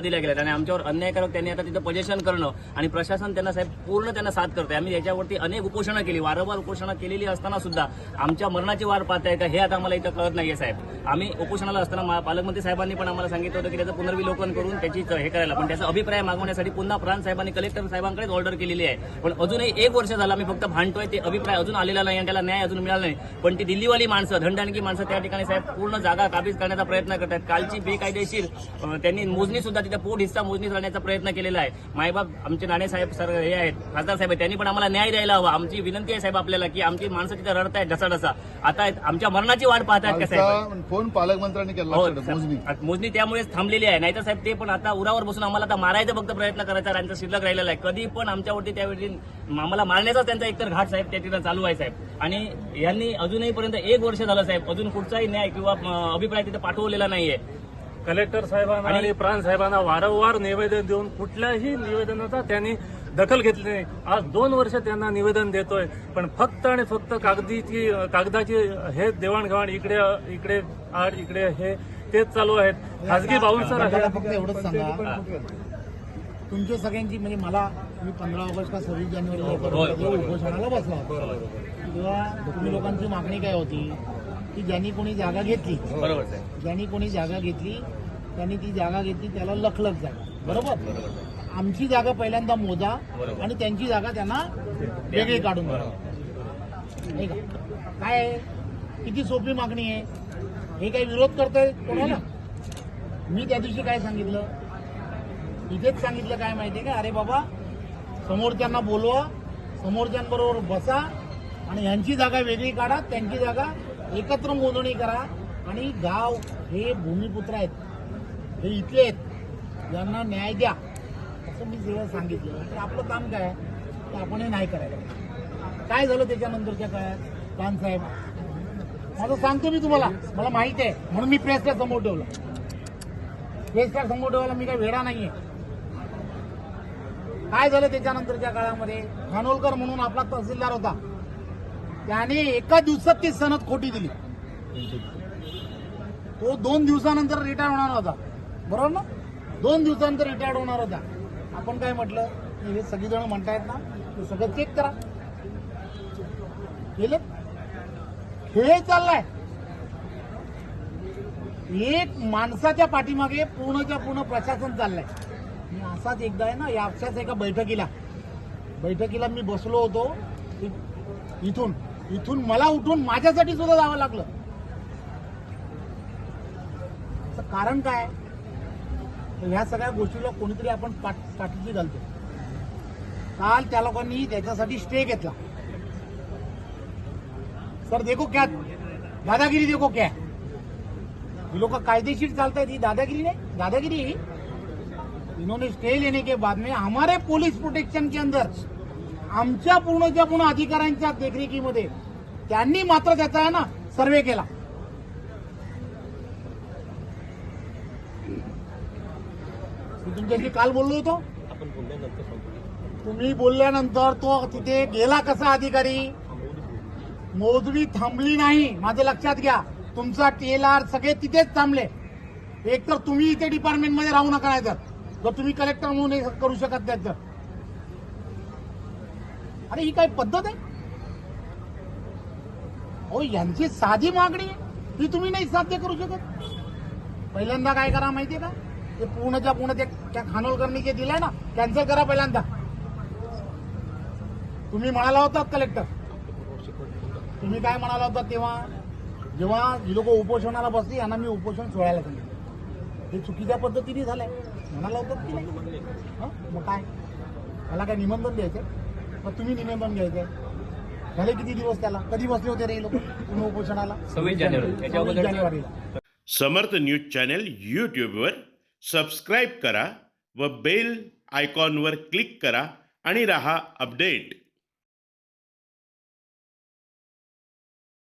दिल्या गेल्यात. आणि आमच्यावर अन्यायकारक त्यांनी आता तिथं पजेशन करणं आणि प्रशासन त्यांना साहेब पूर्ण त्यांना साथ करते आम्ही याच्यावरती अनेक उपोषणं केली वारंवार उपोषणं केलेली असताना सुद्धा आमच्या मरणाची वार पाहताय का हे आता आम्हाला इथं कळत नाहीये साहेब. आम्ही उपोषणाला असताना पालकमंत्री साहेबांनी पण आम्हाला सांगितलं होतं की त्याचं पुनर्विलोकन करून त्याची हे करायला. पण त्याचा अभिप्राय मागवण्यासाठी पुन्हा प्रांत साहेबांनी कलेक्टर साहेबांकडेच ऑर्डर केलेली आहे. पण अजूनही एक वर्ष झालं आम्ही फक्त भांडतोय ते अभिप्राय अजून आलेला नाही आणि त्याला न्याय अजून मिळाला नाही. पण ती दिल्लीवाली माणसं धंडाणकी माणसं त्या ठिकाणी साहेब पूर्ण जागा काबीज करण्याचा प्रयत्न करतात कालची बेकायदेशीर त्यांनी मोजणी सुद्धा तिथे पोट हिस्सा मोजणी करण्याचा प्रयत्न केलेला आहे. मायबाप आमचे नाणे साहेब सर हे आहेत खासदार साहेब त्यांनी पण आम्हाला न्याय द्यायला हवा. आमची विनंती आहे साहेब आपल्याला की आमची माणसं तिथे रडत आहेत ढसा ढसा आता आमच्या मरणाची वाट पाहत आहेत का साहेब? फोन पालकमंत्र्यांनी केला हो, मोजणी. त्यामुळेच थांबलेली आहे. नाहीतर साहेब ते पण आता उरावर बसून आम्हाला आता मारायचा फक्त प्रयत्न करायचा त्यांचा शिल्लक राहिलेला आहे. कधी पण आमच्यावरती त्यावेळी आम्हाला मारण्याचाच त्यांचा एकतर घाट साहेब त्या ठिकाणी चालू आहे साहेब. आणि यांनी अजूनही पर्यंत एक वर्ष झालं साहेब अजून कुठचाही न्याय किंवा अभिप्राय तिथे पाठवलेला नाहीये. कलेक्टर साहेबांना आणि प्रांत साहेबांना वारंवार निवेदन देऊन कुठल्याही निवेदनाचा त्यांनी दखल घेतली नाही. आज दोन वर्ष त्यांना निवेदन देतोय. पण फक्त आणि फक्त कागदीची कागदाची हे देवाणघेवाण इकडे इकडे आड इकडे हे तेच चालू आहेत. खासगी आहेत. फक्त एवढंच सांगा. तुमच्या सगळ्यांची म्हणजे मला मी पंधरा ऑगस्ट का सव्वीस जानेवारीला उपोषणाला बसला होता. तेव्हा तुम्ही लोकांची मागणी काय होती? की ज्यांनी कोणी जागा घेतली. बरोबर साहेब ज्यांनी कोणी जागा घेतली त्यांनी ती जागा घेतली त्याला लखलख जागा. बरोबर? आमची जागा पहिल्यांदा मोजा आणि त्यांची जागा त्यांना वेगळी काढून द्या. नाही का? काय आहे? किती सोपी मागणी आहे? हे काही विरोध करतोय कोणाला? मी त्या दिवशी काय सांगितलं? इथेच सांगितलं काय माहितीये का? अरे बाबा समोरच्यांना बोलवा समोरच्यांबरोबर बसा आणि यांची जागा वेगळी काढा त्यांची जागा एकत्र मोजणी करा आणि गाव हे भूमिपुत्र आहेत. हे इथले आहेत. यांना न्याय द्या. असं मी जेव्हा सांगितलं. तर आपलं काम काय आहे? तर आपण हे नाही करायला काय झालं त्याच्यानंतरच्या काळात? कानसाहेब माझं सांगतो मी तुम्हाला. मला माहिती आहे. म्हणून मी प्रेसला समोर ठेवलं. प्रेसला समोर ठेवायला मी काही वेळा नाहीये. काय झालं त्याच्यानंतरच्या काळामध्ये? खानोलकर म्हणून आपला तहसीलदार होता. त्याने एका दिवसात ती सनद खोटी दिली. तो दोन दिवसानंतर रिटायर होणार होता. बरोबर ना? दोन दिवसानंतर रिटायर्ड होणार होता. आपण काय म्हटलं? की हे सगळीजण म्हणतायत ना ते सगळं चेक करा. केलं? खेळ चाललाय. एक माणसाच्या पाठीमागे पूर्णच्या पूर्ण प्रशासन चाललंय. मी असाच एकदा आहे ना या अक्षाच एका बैठकीला. बैठकीला मी बसलो होतो इथून. इथून मला उठून माझ्यासाठी सुद्धा जावं लागलं. कारण काय? तर ह्या सगळ्या गोष्टीला कोणीतरी आपण पाठीशी घालतो. काल त्या लोकांनी त्याच्यासाठी स्टे घेतला. सर देखो क्या? दादागिरी देखो क्या? ही ये लोग कायदेशीर चालता है दादागिरी नहीं. दादागिरी इन्होंने स्टे लेने के बाद में हमारे पोलीस प्रोटेक्शन के अंदर आमच्या पूर्णच्या पूर्ण अधिकाऱ्यांच्या देखरेखीमध्ये त्यांनी मात्र त्याचा ना सर्वे केला. मी तुमच्याशी काल बोललो होतो. तुम्ही बोलल्यानंतर तो तिथे गेला कसा अधिकारी? मोजणी थांबली नाही. माझं लक्षात घ्या. तुमचा टेलर सगळे तिथेच थांबले. एक तर तुम्ही इथे डिपार्टमेंटमध्ये राहू नका नाही तर जर तुम्ही कलेक्टर म्हणून करू शकत नाही तर अरे ही काय पद्धत आहे? हो यांची साधी मागणी आहे. ती तुम्ही नाही साध्य करू शकत. पहिल्यांदा काय करा माहितीये का? ते पूर्णच्या पूर्ण ते त्या खानोलकरनी जे दिलंय ना कॅन्सल करा पहिल्यांदा. तुम्ही म्हणाला होता कलेक्टर. तुम्ही काय म्हणाला होता तेव्हा? जेव्हा ही लोक उपोषणाला बसली यांना मी उपोषण सोडायला सांगितलं. हे चुकीच्या पद्धतीने झालंय. म्हणाला होतं की नाही? मग काय? मला काय निमंत्रण द्यायचं मग तुम्ही निमंत्रण घ्यायचंय झाले किती दिवस त्याला? कधी बसले होते रे लोक? पूर्ण उपोषणाला? सव्वीस जानेवारीला. समर्थ न्यूज चॅनल यूट्यूबवर सबस्क्राईब करा व बेल आयकॉनवर क्लिक करा आणि रहा अपडेट.